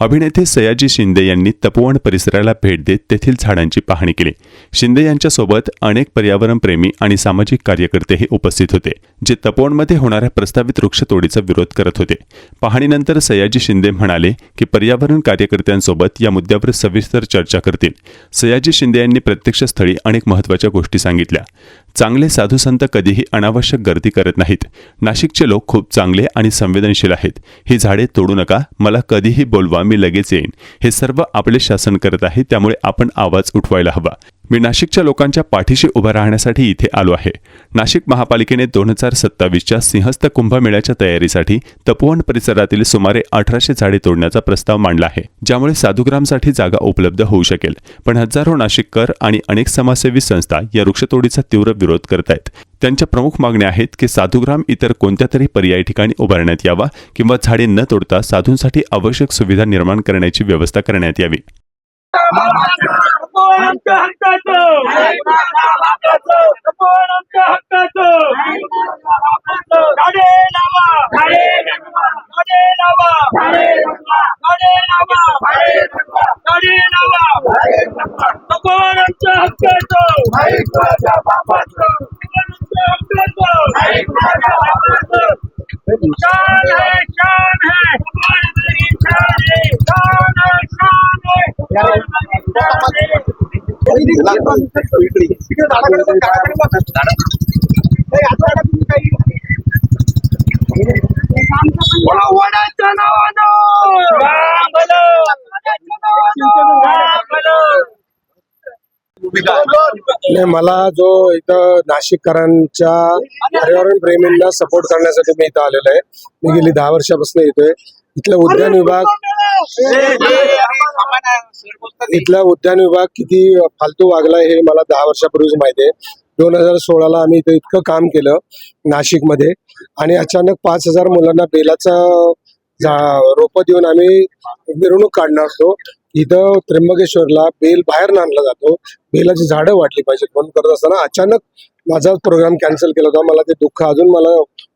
अभिनेते सयाजी शिंदे यांनी तपोवन परिसराला भेट देत तेथील झाडांची पाहणी केली. शिंदे यांच्यासोबत अनेक पर्यावरणप्रेमी आणि सामाजिक कार्यकर्तेही उपस्थित होते जे तपोवनमध्ये होणाऱ्या प्रस्तावित वृक्षतोडीचा विरोध करत होते. पाहणीनंतर सयाजी शिंदे म्हणाले की पर्यावरण कार्यकर्त्यांसोबत या मुद्द्यावर सविस्तर चर्चा करतील. सयाजी शिंदे यांनी प्रत्यक्ष स्थळी अनेक महत्त्वाच्या गोष्टी सांगितल्या. चांगले साधूसंत कधीही अनावश्यक गर्दी करत नाहीत. नाशिकचे लोक खूप चांगले आणि संवेदनशील आहेत. ही झाडे तोडू नका. मला कधीही बोलवा. मी लगेच येईन. हे सर्व आपले शासन करत आहे त्यामुळे आपण आवाज उठवायला हवा. मी नाशिकच्या लोकांच्या पाठीशी उभं राहण्यासाठी इथे आलो आहे. नाशिक महापालिकेने दोन हजार सत्तावीसच्या सिंहस्थ कुंभमेळ्याच्या तयारीसाठी तपोवन परिसरातील सुमारे अठराशे झाडे तोडण्याचा प्रस्ताव मांडला आहे ज्यामुळे साधुग्रामसाठी जागा उपलब्ध होऊ शकेल. पण हजारो नाशिककर आणि अनेक समाजसेवी संस्था या वृक्षतोडीचा तीव्र विरोध करत आहेत त्यांच्या प्रमुख मागण्या आहेत की साधुग्राम इतर कोणत्या तरी पर्यायी ठिकाणी उभारण्यात यावा किंवा झाडे न तोडता साधूंसाठी आवश्यक सुविधा निर्माण करण्याची व्यवस्था करण्यात यावी. आपण आमच्या हक्काचं आपण आमच्या हक्काचं झाडे लावा झाडे झाडे लावा झाडे लावा झाडे लावा आपण आमच्या हक्काचं वडाच्या नाही मला जो इथं नाशिककरांच्या पर्यावरण प्रेमींना सपोर्ट करण्यासाठी मी इथं आलेलो आहे. मी गेली दहा वर्षापासून येतोय इथलं उद्यान विभाग इथला उद्यान विभाग किती फालतू वागलाय हे मला दहा वर्षापूर्वीच माहिती आहे. दोन हजार सोळाला आम्ही इथं इतकं काम केलं नाशिकमध्ये आणि अचानक पाच हजार मुलांना बेलाचं रोप रोपं देऊन आम्ही मिरवणूक काढणार असतो इथं त्र्यंबकेश्वरला बेल बाहेर आणला जातो. बेलाची झाडं वाटली पाहिजे म्हणून करत असताना अचानक माझा प्रोग्राम कॅन्सल केला होता. मला ते दुःख अजून मला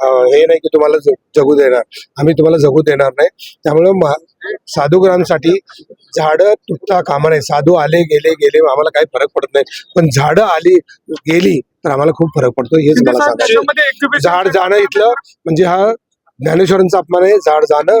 हे नाही की तुम्हाला जगू देणार. आम्ही तुम्हाला जगू देणार नाही. त्यामुळं साधूग्रामसाठी झाडं तुटता कामा नाही साधू आले गेले गेले आम्हाला काही फरक पडत नाही. पण झाडं आली गेली तर आम्हाला खूप फरक पडतो. हेच मला सांगायचं झाड जाणं इथलं म्हणजे हा ज्ञानेश्वरांचा अपमान आहे. झाड जाणं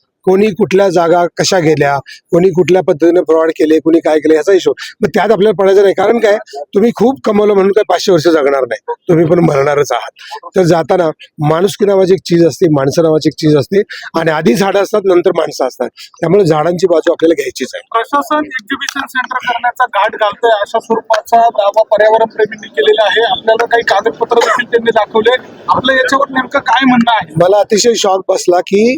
कोणी कुठल्या जागा कशा गेल्या कोणी कुठल्या पद्धतीने फ्रॉड केले कोणी काय केले याचा हिशोब. मग त्यात आपल्याला पडायचं नाही. कारण काय? तुम्ही खूप कमवलं म्हणून काय पाचशे वर्ष जगणार नाही. तुम्ही पण मरणारच आहात. तर जाताना माणुसकी नावाची एक चीज असते माणसं नावाची एक चीज असते आणि आधी झाडं असतात नंतर माणसं असतात. त्यामुळे झाडांची बाजू आपल्याला घ्यायचीच आहे. प्रशासन एक्झिबिशन सेंटर करण्याचा घाट घालतोय अशा स्वरूपाचा दावा पर्यावरण प्रेमींनी केलेला आहे. आपल्याला काही कागदपत्र देखील त्यांनी दाखवले. आपलं याच्यावर नेमकं काय म्हणणं आहे? मला अतिशय शॉक बसला की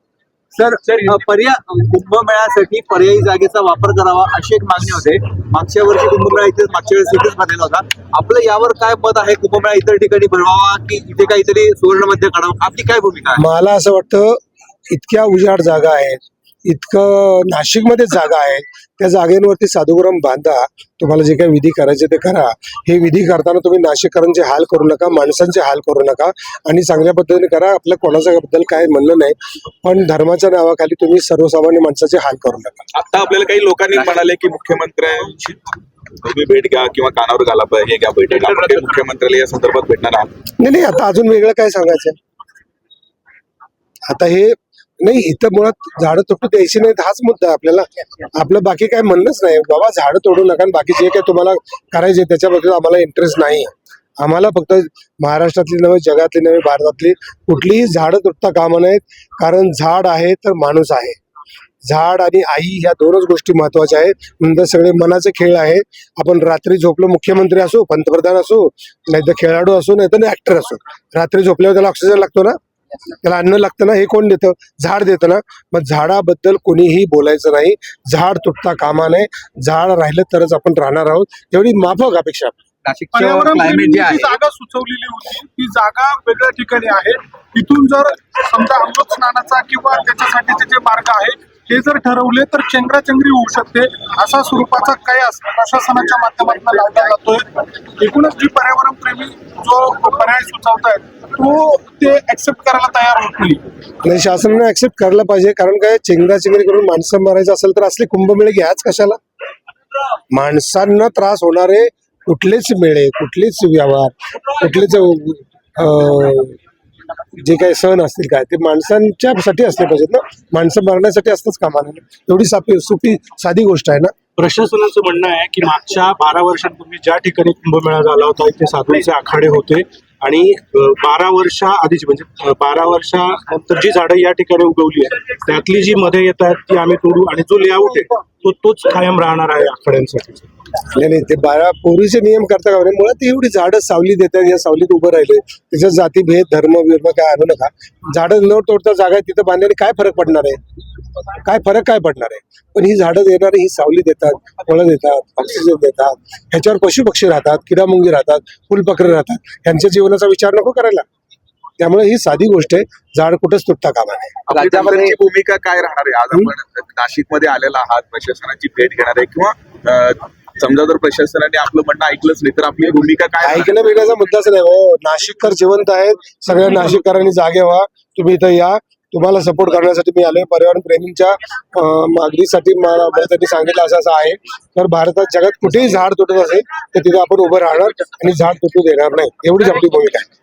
सर पर्याय कुंभमेळ्यासाठी पर्यायी जागेचा वापर करावा अशी एक मागणी होते. मागच्या वर्षी कुंभमेळा इथे मागच्या वेळेस इथेच भरलेला होता. आपलं यावर काय मत आहे? कुंभमेळा इतर ठिकाणी भरवावा की इथे काहीतरी सुवर्णमध्ये काढावं? आपली काय भूमिका आहे? मला असं वाटतं इतक्या उजाड जागा आहेत इतकं नाशिकमध्ये जागा आहे त्या जागेवरती साधुग्राम बांधा. तुम्हाला जे काही विधी करायचे ते करा. हे विधी करताना तुम्ही नाशिककरांचे हाल करू नका माणसांचे हाल करू नका आणि चांगल्या पद्धतीने करा. आपल्या कोणाच्या बद्दल काय म्हणणं नाही पण धर्माच्या नावाखाली तुम्ही सर्वसामान्य माणसाचे हाल करू नका. आता आपल्याला काही लोकांनी म्हणाले की मुख्यमंत्र्यांची तुम्ही भेट घ्या किंवा कानावर घाला हे घ्या बैठक मुख्यमंत्र्याला या संदर्भात भेटणार आहात. नाही नाही आता अजून वेगळं काय सांगायचं आता हे नाही इथं मुळात झाडं तोडू द्यायची नाहीत हाच मुद्दा आहे आपल्याला. आपलं बाकी काय म्हणणंच नाही. बाबा झाडं तोडू नका आणि बाकी जे काही तुम्हाला करायचे त्याच्याबद्दल आम्हाला इंटरेस्ट नाही. आम्हाला फक्त महाराष्ट्रातली नव्हे जगातली नव्हे भारतातली कुठलीही झाडं तुटता कामं नाहीत. कारण झाड आहे तर माणूस आहे. झाड आणि आई ह्या दोनच गोष्टी महत्त्वाच्या आहेत. नंतर सगळे मनाचे खेळ आहे आपण रात्री झोपलो मुख्यमंत्री असो पंतप्रधान असो नाही तर खेळाडू असो नाही तर ऍक्टर असो. रात्री झोपल्यावर त्याला ऑक्सिजन लागतो ना? त्याला अन्न लागतं ना हे कोण देतं? झाड देतं ना. मग झाडाबद्दल कोणीही बोलायचं नाही. झाड तुटता कामा नये. झाड राहिलं तरच आपण राहणार आहोत. एवढी माफक अपेक्षा. क्लायमेट जे आहे. जागा सुचवलेली होती ती जागा वेगळ्या ठिकाणी आहे. तिथून जर समजा अमृत स्नानाचा किंवा त्याच्यासाठीचे जे मार्ग आहे हे जर ठरवले तर चेंगराचेंगरी होऊ शकते. असा स्वरूपाचा कयास प्रशासनाच्या माध्यमातून लावला जातोय. एकूणच जी पर्यावरण प्रेमी जो पर्याय सुचवतायत तो ते ऍक्सेप्ट करायला तयार होत नाही नाही शासनाने ऍक्सेप्ट करायला पाहिजे. कारण काय चेंगराचेंगरी करून माणसं मारायचं असेल तर असले कुंभमेळे घ्याच कशाला? माणसांना त्रास होणारे कुठलेच मेळे कुठलेच व्यवहार कुठलेच अं, जे काही सण असतील काय ते माणसांच्यासाठी असले पाहिजेत ना. माणसं मरण्यासाठी असतंच कामा एवढी सापी सोपी साधी गोष्ट आहे ना. प्रशासनाचं म्हणणं आहे की मागच्या बारा वर्षांपूर्वी ज्या ठिकाणी कुंभमेळा झाला होता इथे साधूंचे आखाडे होते. आणि बारा वर्षा आधीची म्हणजे बारा वर्षानंतर जी झाडं या ठिकाणी उगवली आहे त्यातली जी मध्ये येत आहेत ती आम्ही तोडू आणि जो लेआउट आहे तो तोच कायम राहणार आहे आखड्यांसाठी नाही नाही ते बारा पूर्वीचे नियम करता का मुळात एवढी झाडं सावली देतात या सावलीत उभं राहिले त्याच्यात जातीभेद धर्म विर्म काय आणू नका. झाडं न तोडता जागा तिथं बांधण्याने काय फरक पडणार आहे? काय फरक काय पडणार आहे? पण ही झाडं देणारी ही सावली देतात फळं देतात ऑक्सिजन देतात ह्याच्यावर पशु पक्षी राहतात किडामुंगी राहतात फुलपकरे राहतात. यांच्या जीवनाचा विचार नको करायला. त्यामुळे ही साधी गोष्ट आहे. झाड कुठंच तुटता कामा नये. आपली राज्यामध्ये- त्यांची भूमिका काय राहणार आहे? आज आपण नाशिकमध्ये आलेला आहात प्रशासनाची भेट घेणार आहे. किंवा समजा जर प्रशासनाने आपलं म्हणणं ऐकलंच नाही तर आपली भूमिका काय? ऐकणं बिकण्याचा मुद्दाच नाही हो. नाशिककर जिवंत आहेत. सगळ्या नाशिककरांनी जागे व्हा. तुम्ही इथं या. तुम्हाला सपोर्ट करण्यासाठी मी आलोय. पर्यावरण प्रेमींच्या मागणीसाठी मला सांगितलं असं असं आहे. तर भारतात जगात कुठेही झाड तुटत असेल तर तिथे आपण उभं राहणार आणि झाड तुटू देणार नाही. एवढीच आपली भूमिका आहे.